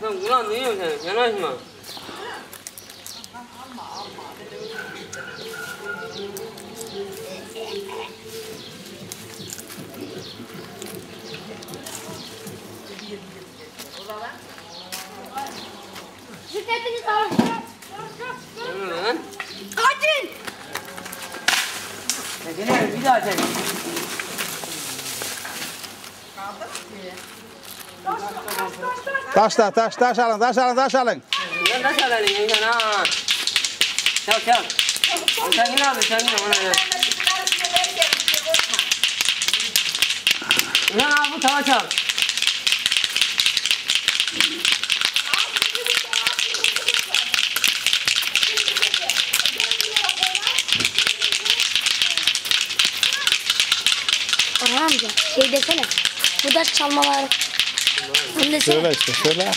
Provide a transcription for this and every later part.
Sen kulağın duyuyor sen. Yanaşma. Şirketiniz alın. Kaçın. Çekene bir daha çek. Taşla taş taş alın taş alın taş alın. Ne taş alalım insan ha. Çal çal. Sen yine abi sen yine ona ya. Ulan abi bu tava çal. Orhan amca şey desene. Bu ders çalmaları. Desene. Söyle işte söyle.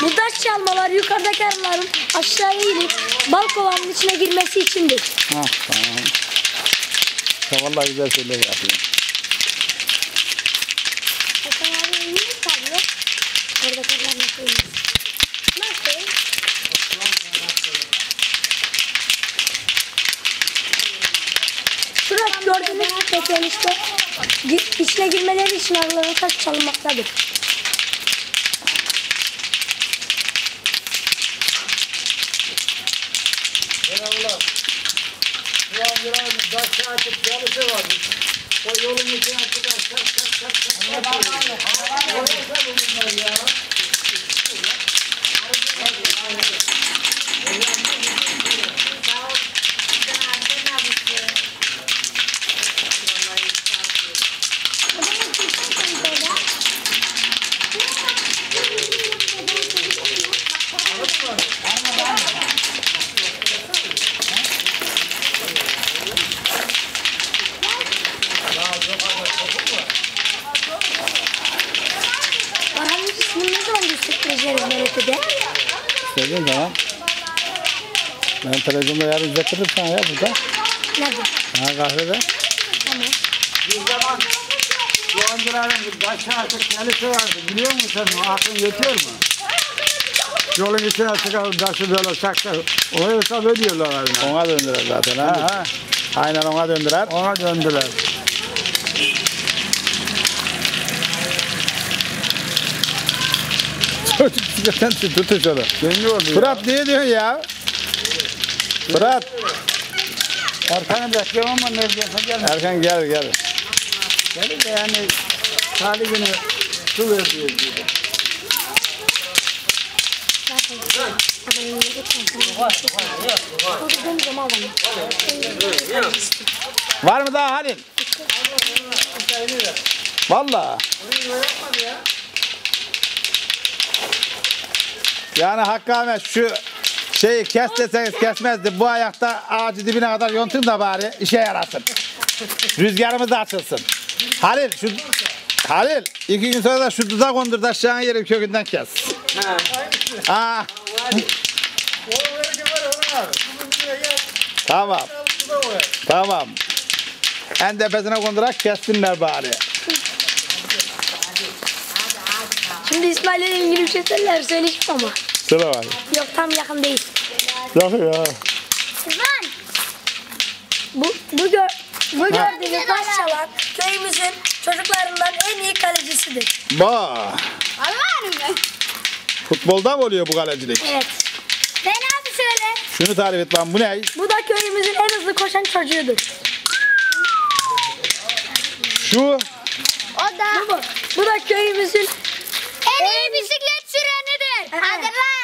Bu ders çalmalar yukarıdaki arıların aşağıya inip bal kovanın içine girmesi içindir. Ha tamam. Ya vallahi güzel şeyler yapıyor. Hasan abi mi kalıyor? Oradaki arılar nasıl? Şurada gördüğünüz tekrar işte içine girmeleri için arıların taş çalınmaktadır. Orhan'ın ismini ne zaman göstereceğiz Melek'e İstediğin zaman. Ben televizyonda yarın izletirim sana ya burada. Nerede? Ha kahvede. Tamam. Bir zaman Doğancıların başı artık kendisi vardı. Biliyor musun aklın yetiyor mu? Yolun içine çıkan taşı böyle saklar. O hesap ediyorlar aynen. Ona döndürer zaten. Ha, Ha. Aynen ona döndürer. Ona döndüler. Çocuk bisikletten diyor. Fırat ne diyorsun ya? Fırat. Erkan'ı bekliyorum ama neredeyse gelmedi. Erkan gel gel. Dedi de yani talibini su ver diyor. diyor. Var mı daha Halil? Valla. Yani Hakkı Ahmet şu şeyi kes deseniz kesmezdi. Bu ayakta ağacı dibine kadar yontun da bari işe yarasın. Rüzgarımız da açılsın. Halil şu Halil iki gün sonra da şu dudak kondur da aşağı yeri kökünden kes. Ha. Ha. Tamam. Tamam. En tepesine kondurak kessinler bari. Şimdi İsmail'le ilgili bir şey söyler söyleyeceğim ama. Sıra var. Yok tam yakın değil. Yok ya. İsmail. Bu, bu, gör, bu gördüğünüz baş çalan köyümüzün çocuklarından en iyi kalecisidir. Ba. Allah'ım ben. Futbolda mı oluyor bu kalecilik? Evet. Ben abi söyle. Şunu tarif et lan bu ne? Bu da köyümüzün en hızlı koşan çocuğudur. Şu O da. Bu, bu da köyümüzün en iyi bisiklet sürenidir. Hadi lan.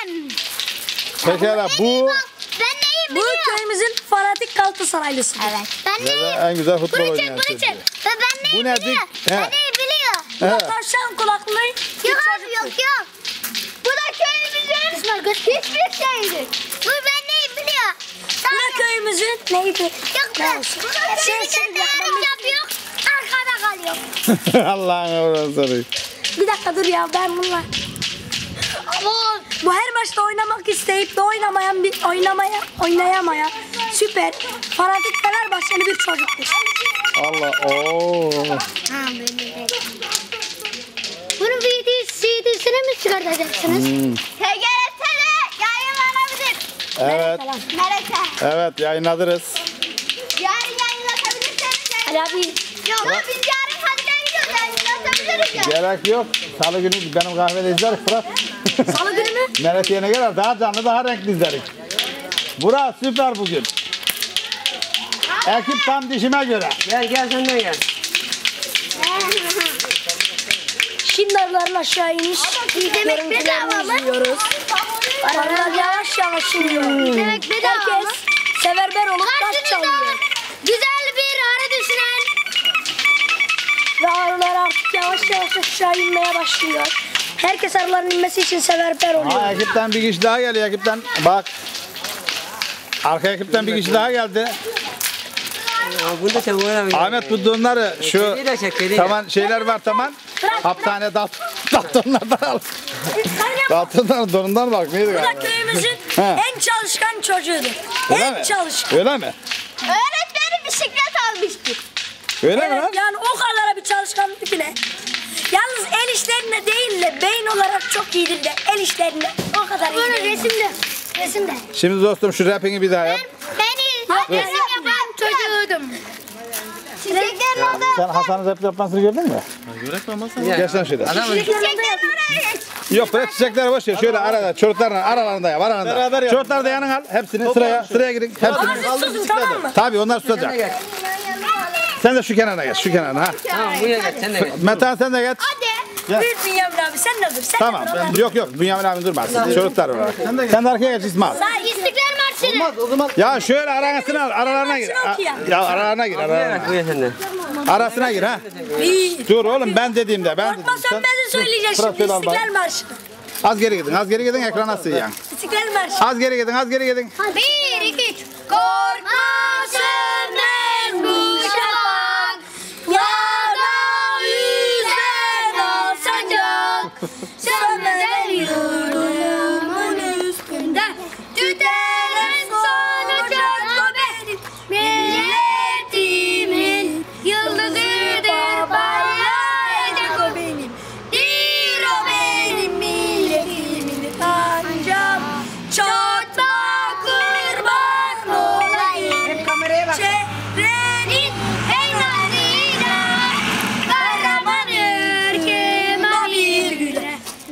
Pekala bu Ben neyim Bu köyümüzün fanatik Galatasaraylısı. Evet. Ben de en güzel futbol oynayan Bunu çek. Ve ben neyim Bu ne biliyor. dik? He. Ben neyim biliyor. He. Tavşan kulaklı. Yok abi yok yok. Bu da köyümüzün hiçbir şeydir. Bu ben neyim biliyor. Bu da köyümüzün neydi? Yok ben. Bu da köyümüzün değerli yapıyor. Arkada kalıyor. Allah'ın orası. Bir dakika dur ya ben bununla. Aman. Bu her maçta oynamak isteyip de oynamayan bir oynamaya oynayamayan süper fanatik Fenerbahçeli bir çocuktur. Allah. Oo. Bunun büyüdüğü CD'sini mi çıkartacaksınız? TGRT'de yayınlanabilir. Evet. Meleke. Evet yayınladırız. Yarın yayınlatabilirseniz. Ali abi. Yok lan biz yarın hadi gidiyoruz yayınlatabiliriz ya. Gerek yok. Salı günü benim kahvede izleriz Fırat. Salı günü mü? Meletiye'ne gelir daha canlı daha renkli izleriz. Bura süper bugün. Ekip tam dişime göre. Gel gel sen de gel. Şimdi araların aşağı iniş. Mı? izliyoruz. Aralar yavaş yavaş iniyor. İzlemek bedava Herkes severber olup taş çalıyor. Güzel bir arı düşünen. Ve arılar artık yavaş yavaş aşağı inmeye başlıyor. Herkes arıların inmesi için severber oluyor. Ha, ekipten bir kişi daha geliyor ekipten. Bak. Arka ekipten bir kişi daha geldi. Aa, Ahmet bu donları şu tamam şeyler var tamam. Haptane dal daltonlardan al. Daltonların donundan bak neydi Bu da köyümüzün en çalışkan çocuğudur. Öyle en mi? çalışkan. Öyle mi? Öğretmenim bisiklet almıştı. Öyle mi Evet, lan? yani o kadar bir çalışkanlık ki ne? Yalnız el işlerinde değil de beyin olarak çok iyidir de el işlerinde o kadar iyi Böyle değil. resimde. Resimde. Şimdi dostum şu rapping'i bir daha yap. Ben resim yapan çocuğuydum. Çiçeklerin orada. Sen Hasan'ın rap yapmasını gördün mü? Ya. Gel sen şöyle. Adam Çiçeklerin oraya. Yok bre çiçekleri boş ver. Şöyle arada çocuklarla aralarında yap aralarında. Beraber yap. Çocuklar da yanına al. Hepsini sıraya sıraya girin. Ama Hepsini. siz susun tamam mı? Tabii onlar gel. Sen de şu kenara geç. Şu kenara ha. Tamam buraya gel sen de gel. Metehan sen de geç. Hadi. Buyur Bünyamin abi sen de dur. Sen Tamam. de dur. Ben... Yok yok. Bünyamin abi durmaz. Çocuklar olarak. Sen de arkaya geç İsmail. İstiklal Marşı'nı. Olmaz o zaman Ya şöyle arasına al. Aralarına gir. Ya aralarına gir. Aralarına. buraya sen de. Arasına gir ha. Dur oğlum ben dediğimde ben dedim. Korkma sen beni söyleyeceksin şimdi. İstiklal Marşı. Az geri gidin. Az geri gidin ekrana sığıyın. İstiklal Marşı. Az geri gidin. Az geri gidin. Bir, iki, üç. Korkmasın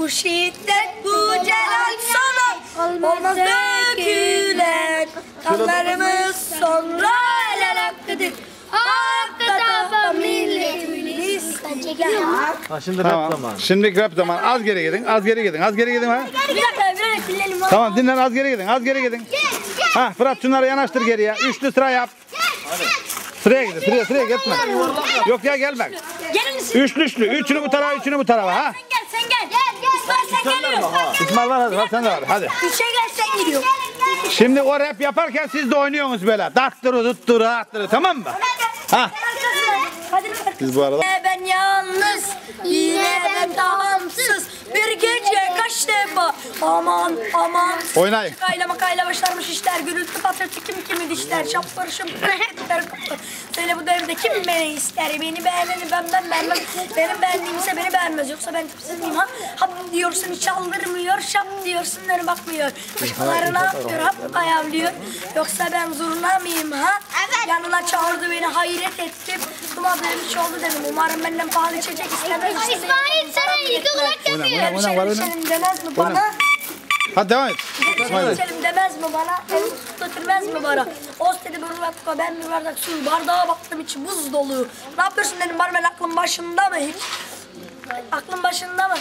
Bu şiddet, bu celal sana olmaz dökülen Kanlarımız sonra el el hakkıdır Hakkı tafa milletimin istiklal ha, şimdi Tamam. rap zamanı. Şimdi rap zaman. Az geri gidin. Az geri gidin. Az geri gidin ha. Bir dakika bir dakika dinleyelim Tamam dinlen az geri gidin. Az geri gidin. Ha Fırat şunları yanaştır geriye. Üçlü sıra yap. Sıraya gidin. Sıraya sıraya gitme. Yok ya gelme. Gelin sen Üçlü üçlü. Üçünü bu tarafa üçünü bu tarafa ha. gel sen gel İsmail sen geliyor İsmail var hadi. Sen de var. Hadi. Üçe gel sen gidiyor Şimdi o rap yaparken siz de oynuyorsunuz böyle. Daktırı tutturu attırı tamam mı? Ha. Biz bu arada. Yine ben yalnız, yine ben tamamsız. Bir gece kaç defa aman aman. Oynayın. Kayla makayla başlarmış işler, gürültü patırtı kim kimi dişler, etler kapır. Söyle bu devirde kim beni ister, beni beğeneni ben ben beğenmem. Benim beğendiğimse beni beğenmez, yoksa ben tipsiz miyim ha? Hap diyorsun hiç aldırmıyor, şap diyorsun dönü bakmıyor. Başkaları ne yapıyor, hap ayavlıyor. Yoksa ben zurna mıyım ha? Evet. Yanına çağırdı beni hayret ettim. Dumadığım hiç oldu dedim. Umarım benden pahalı içecek istemez. İsmail sana ilgi olarak yapıyor. var, demez mi bana? Hadi devam et. Gel içelim demez mi bana? Elini tut götürmez mi bana? Oz dedi bir dakika ben bir bardak su bardağa baktım içi buz dolu. Ne yapıyorsun dedim barmen aklın başında mı hiç? Aklın başında mı?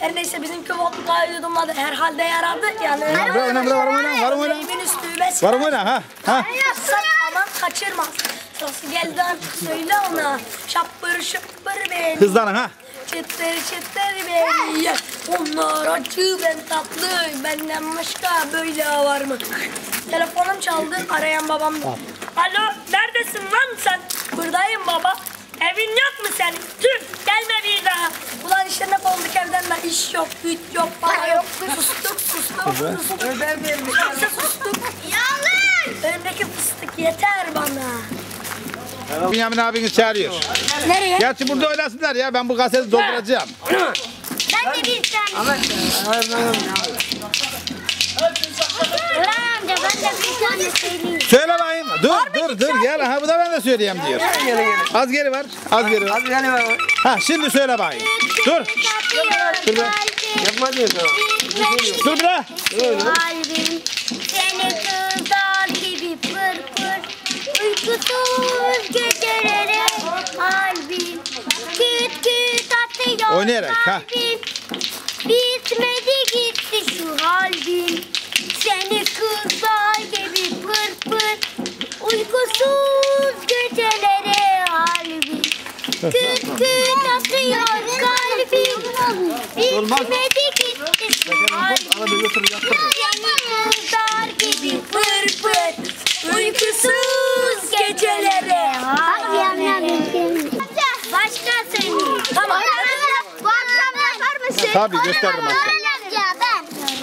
Her neyse bizimki vodka yudumladı. Herhalde yaradı. Yani Bre, oyna, bre, varım oyna, varım oyna. Elimin üstüme Varım oyna ha. Ha. Sak aman kaçırmaz. Sırası geldi artık söyle ona. Şapır şıppır beni. Hızlanın ha. Çıtır çıtır beni. Onlar acı ben tatlı. Benden başka böyle var mı? Telefonum çaldı. Arayan babam. Alo neredesin lan sen? Buradayım baba. Evin yok mu senin? Tüh gelme bir daha. Ulan işte ne olduk evden de iş yok, güç yok, para yok. Sustuk, sustuk, sustuk. Yoksa sustuk. Yalnız. Önümdeki fıstık yeter. Bünyamin abiniz çağırıyor. Nereye? Gerçi burada oynasınlar ya. Ben bu kaseti dolduracağım. Ben de bir tane. Ulan amca ben de bir tane söyleyeyim. Söyle bakayım. Dur dur dur gel. Ha bu da ben de söyleyeyim diyor. Gel gel gel. Az geri var. Az geri var. Hadi gel bak. Ha şimdi söyle bakayım. Dur. Dur be. Yapma diyor sana. Dur bir daha. Kalbim seni kızlar gibi pır pır Uykusuz Oynayarak, ha. Bitmedi gitti şu halbim Seni kızlar gibi pır pır Uykusuz gecelere kalbim Küt küt atıyor kalbim. Bitmedi gitti şu halbim Yanımdar gibi pır pır Uykusuz gecelere Başka seni Tamam Bu akşam yapar mısın? Tabii, gösteririm ben.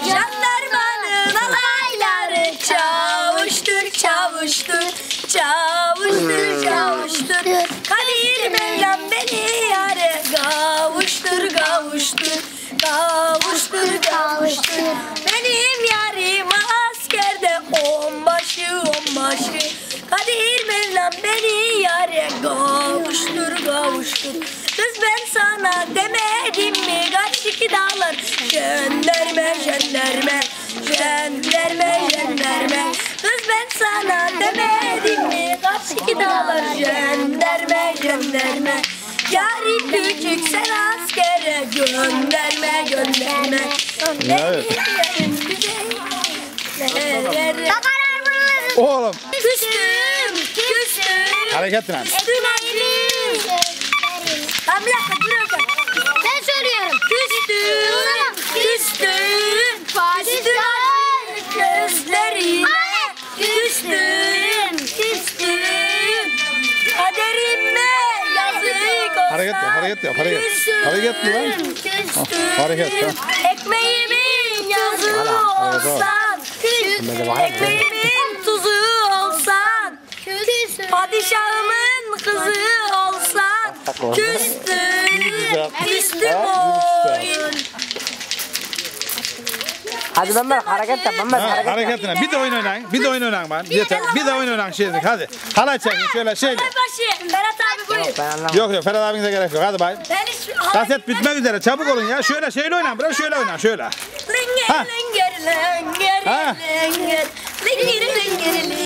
Jandarmanın alayları çavuştur çavuştur çavuştur çavuştur. Kadir Mevlam beni yare kavuştur kavuştur kavuştur kavuştur. Benim yarim askerde onbaşı onbaşı. Kadir Mevlam beni yare kavuştur kavuştur ben sana demedim mi? Kaç iki dağlar. Jenderme jenderme jenderme jenderme. Kız ben sana demedim mi? Kaç iki dağlar. Jenderme jenderme. Yarim küçük sen askere gönderme gönderme. Evet. Benim yerim güzel Oğlum. Küstüm küstüm Tamam bir dakika dur orada. Ben soruyorum. Küstüm, küstüm, küstüm gözlerime. Küstüm, küstüm, kaderime yazık olsa. Hareket yap, hareket yap, hareket. Küstüm, Hareket mi lan? Küstüm, hareket, ekmeğimin yazığı olsan. Ekmeğimin tuzu olsan. Padişahımın kızı olsan. Küstüm, küstüm oy. Hadi Mehmet hareket yap Mehmet Ha, hareket yap. hareketine. Bir de oyun oynayın. Bir de oyun oynayın ben. Yeter. Bir de oyun oynayın şimdi. Hadi. Halay çekin şöyle şeyle. Başı, Berat abi buyur. Yok yok Ferhat abinize gerek yok. Hadi bay. Ben hiç... Kaset bitmek üzere. Çabuk olun ya. Şöyle şeyle oynayın. Biraz şöyle oynayın. Şöyle. Ha. Linger, linger, linger, Ha. linger, linger,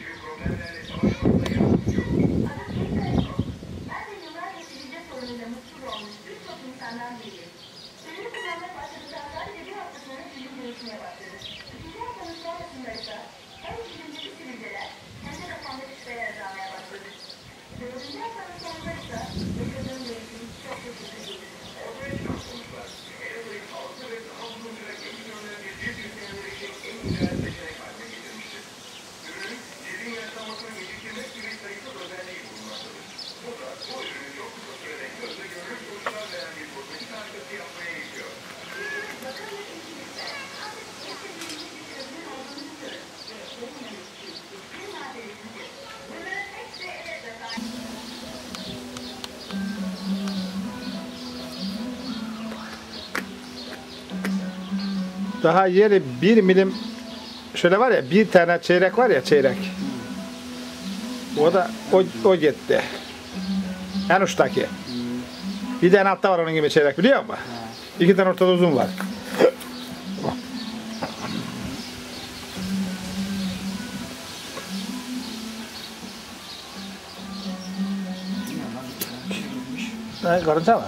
Daha yeri bir milim şöyle var ya bir tane çeyrek var ya çeyrek. O da o, o gitti. En uçtaki. Bir tane altta var onun gibi çeyrek biliyor musun? İki tane ortada uzun var. Ne karınca mı?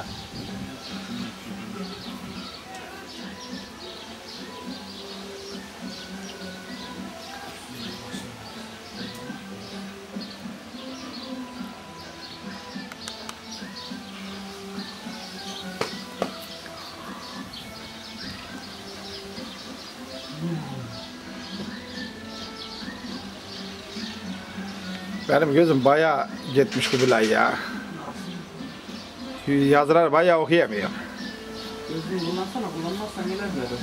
Benim gözüm bayağı gitmiş Kubilay ya. Yazılar bayağı okuyamıyor. Gözlüğü kullansana kullanmazsan neler böyle.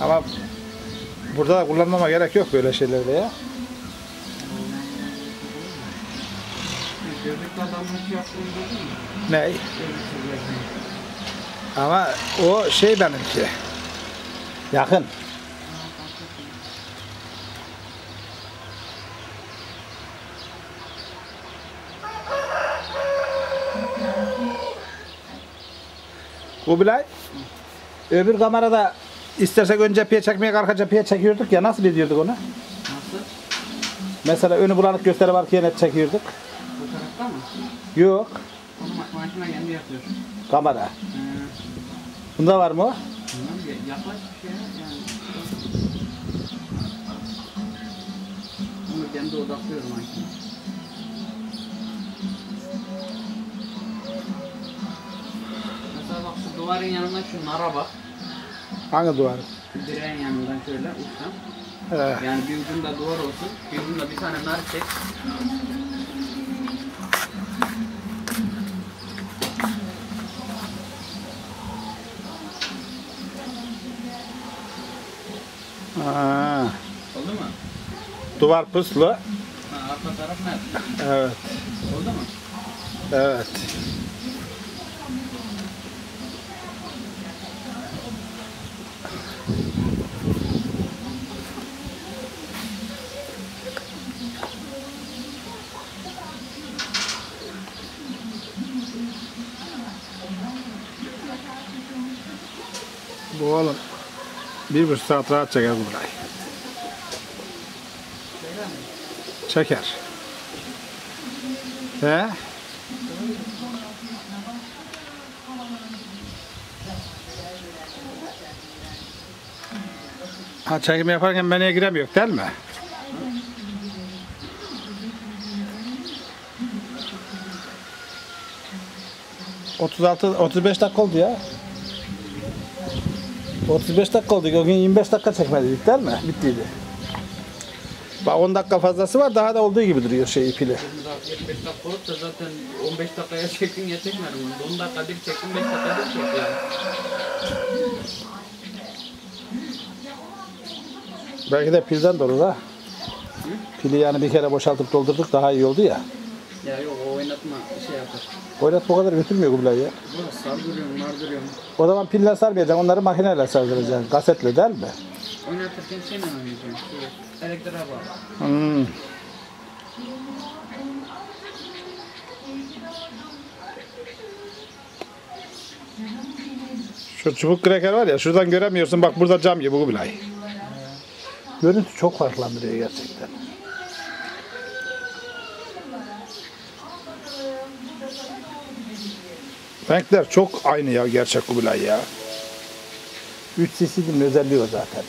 Ama burada da kullanmama gerek yok böyle şeylerde ya. Gözlükle yaptığını gördün mü? Ama o şey benimki. Yakın. Kubilay, öbür kamerada istersek ön cepheye çekmeye arka cepheye çekiyorduk ya nasıl ediyorduk onu? Nasıl? Mesela önü bulanık gösteri varken net çekiyorduk. Bu tarafta mı? Yok, Onu ma- makine kendi yapıyor. kamera. Ee, Bunda var mı o? yaklaş bir şey yani. Onu kendi odaklıyor makine. Bak şu duvarın yanına şu nara bak. Hangi duvar? Direğin yanından şöyle uçtan. Ee, Yani bir ucunda duvar olsun, bir ucunda bir tane nar çek. aa, Oldu mu? duvar puslu. Ha, arka taraf nerede? Evet, Oldu mu? evet. Bu oğlum bir buçuk saat rahat çeker bu burayı. Çeker. He? Ha çekim yaparken menüye giremiyor değil mi? Otuz altı, otuz dakika oldu ya. 35 dakika oldu. O gün 25 dakika çekmedik değil mi? Bittiydi. Bak 10 dakika fazlası var. Daha da olduğu gibi duruyor şey pili. Şimdi daha 25 dakika olup da zaten 15 dakikaya çektin ya çekmedin bunu. 10 dakika bir çektin 5 dakika bir çek yani. Belki de pilden de olur ha. Pili yani bir kere boşaltıp doldurduk daha iyi oldu ya. Ya yok o oynatma şey yapar. Oynat bu kadar götürmüyor Kubilay ya. Bu sardırıyorum mardırıyorum. O zaman pille sarmayacaksın. Onları makineyle sardıracaksın. Kasetle değil mi? Oynatırken şeyle oynayacağım. Şu elektriğe bağlı. Hmm. Şu çubuk kreker var ya şuradan göremiyorsun bak burada cam gibi Kubilay. Görüntü çok farklandırıyor gerçekten. Renkler çok aynı ya gerçek Kubilay ya. 3 cc'nin özelliği o zaten.